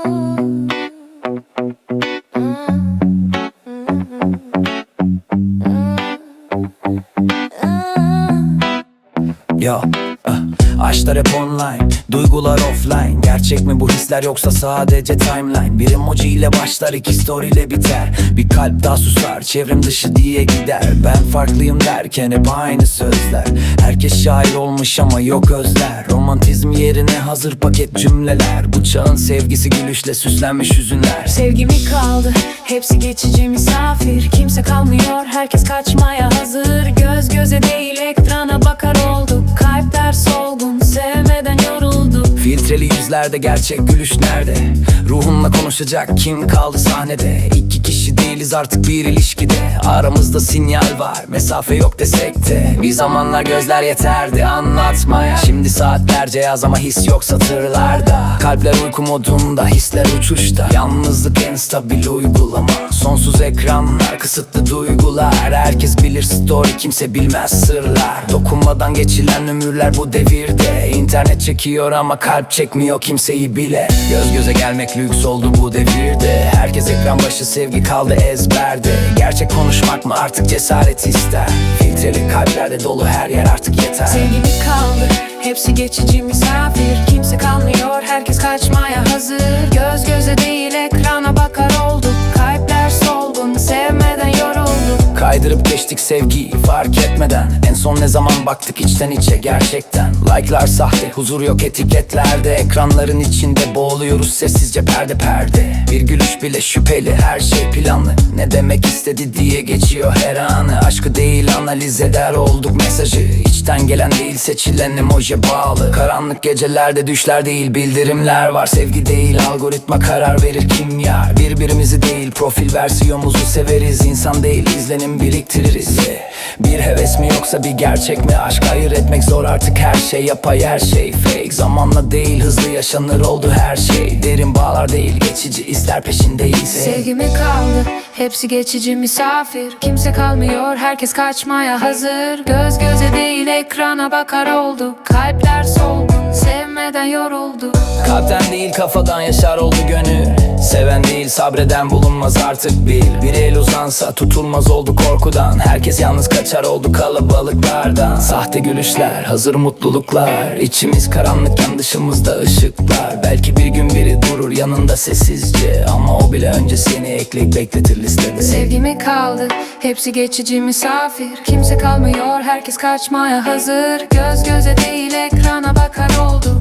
Yo Aşklar hep online Duygular offline. Gerçek mi bu hisler yoksa sadece timeline? Bir emoji ile başlar iki story ile biter. Bir kalp daha susar çevrim dışı diye gider. Ben farklıyım derken hep aynı sözler. Herkes şair olmuş ama yok özler. Romantizm yerine hazır paket cümleler. Bu çağın sevgisi gülüşle süslenmiş hüzünler. Sevgi mi kaldı? Hepsi geçici misafir. Kimse kalmıyor, herkes kaçmaya hazır. Göz göze değil yüzlerde gerçek gülüş nerede? Ruhumla konuşacak kim kaldı sahnede? İki kişi değiliz artık bir ilişkide. Aramızda sinyal var mesafe yok desek de. Bir zamanlar gözler yeterdi anlatmaya. Şimdi saatlerce yaz ama his yok satırlarda. Kalpler uyku modunda hisler uçuşta. Yalnızlık en stabil uygulama. Sonsuz ekranlar kısıtlı duygular. Herkes bilir story kimse bilmez sırlar. Dokunmadan geçilen ömürler bu devirde İnternet çekiyor ama kalp çekmiyor kimseyi bile. Göz göze gelmek lüks oldu bu devirde. Herkes ekran başı sevgi kaldı ezberde. Gerçek konuşmak mı artık cesaret ister? Filtreli kalplerde dolu her yer artık yeter. Sevgi mi kaldı? Hepsi geçici misafir. Kimse kalmıyor, herkes kaçmaya hazır. Göz göze değil ekrana geçtik sevgiyi fark etmeden. En son ne zaman baktık içten içe gerçekten. Like'lar sahte huzur yok etiketlerde. Ekranların içinde boğuluyoruz sessizce perde perde. Bir gülüş bile şüpheli her şey planlı. Ne demek istedi diye geçiyor her anı. Aşkı değil analiz eder olduk mesajı. İçten gelen değil seçilen emoji bağlı. Karanlık gecelerde düşler değil bildirimler var. Sevgi değil algoritma karar verir kim yar. Birbirimizi değil profil versiyonumuzu severiz. İnsan değil izlenim biriktiririz Yeah. Bir heves mi yoksa bir gerçek mi? Aşk ayır etmek zor artık her şey. Yapay her şey fake. Zamanla değil hızlı yaşanır oldu her şey. Derin bağlar değil geçici ister peşindeyiz. Hey. Sevgi mi kaldı? Hepsi geçici misafir. Kimse kalmıyor, herkes kaçmaya hazır. Göz göze değil ekrana bakar olduk. Kalpler solgun, sevmeden yorulduk Kalpten değil kafadan yaşar oldu gönül Seven değil sabreden bulunmaz artık bil. Bir el uzansa tutulmaz oldu korkudan. Herkes yalnız kaçar oldu kalabalıklardan. Sahte gülüşler hazır mutluluklar. İçimiz karanlıkken dışımızda ışıklar. Belki bir gün biri durur yanında sessizce. Ama o bile önce seni ekleyip bekletir listede. Sevgi mi kaldı? Hepsi geçici misafir. Kimse kalmıyor, herkes kaçmaya hazır. Göz göze değil ekrana bakar olduk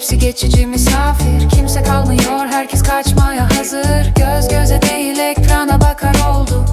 Hepsi geçici misafir. Kimse kalmıyor herkes kaçmaya hazır. Göz göze değil ekrana bakar oldu.